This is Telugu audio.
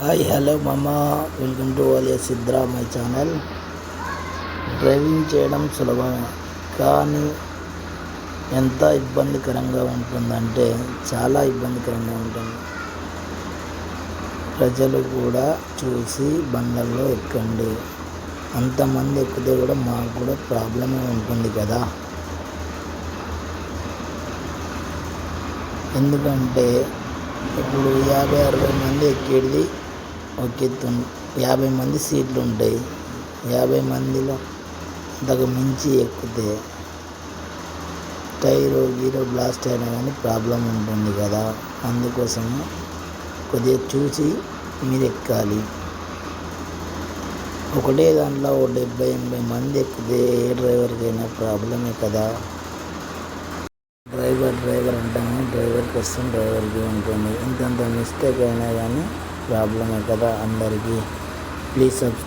హాయ్ హలో మమ్మ welcome to Walia Sidra my channel driving చేయడం సులభమే. కానీ ఎంత ఇబ్బందికరంగా ఉంటుందంటే చాలా ఇబ్బందికరంగా ఉంటుంది. ప్రజలు కూడా చూసి బండల్లో ఎక్కండి. అంతమంది ఎక్కితే కూడా మాకు కూడా ప్రాబ్లమే ఉంటుంది కదా. ఎందుకంటే ఇప్పుడు యాభై అరవై మంది ఎక్కేది ఒక యాభై మంది సీట్లు ఉంటాయి యాభై మందిలో అంతకు మించి ఎక్కితే టైరు గీరో బ్లాస్ట్ అయినా కానీ ప్రాబ్లం ఉంటుంది కదా. అందుకోసము కొద్దిగా చూసి మీరు ఎక్కాలి ఒకటే దాంట్లో ఒక డెబ్బై ఎనభై మంది ఎక్కితే ఏ డ్రైవర్కైనా ప్రాబ్లమే కదా. డ్రైవర్ డ్రైవర్ అంటాము డ్రైవర్ కోసం డ్రైవర్కి ఉంటుంది. ఇంతంత మిస్టేక్ అయినా కానీ ప్రాబ్లమే కదా అందరికీ ప్లీజ్ సబ్స్క్రైబ్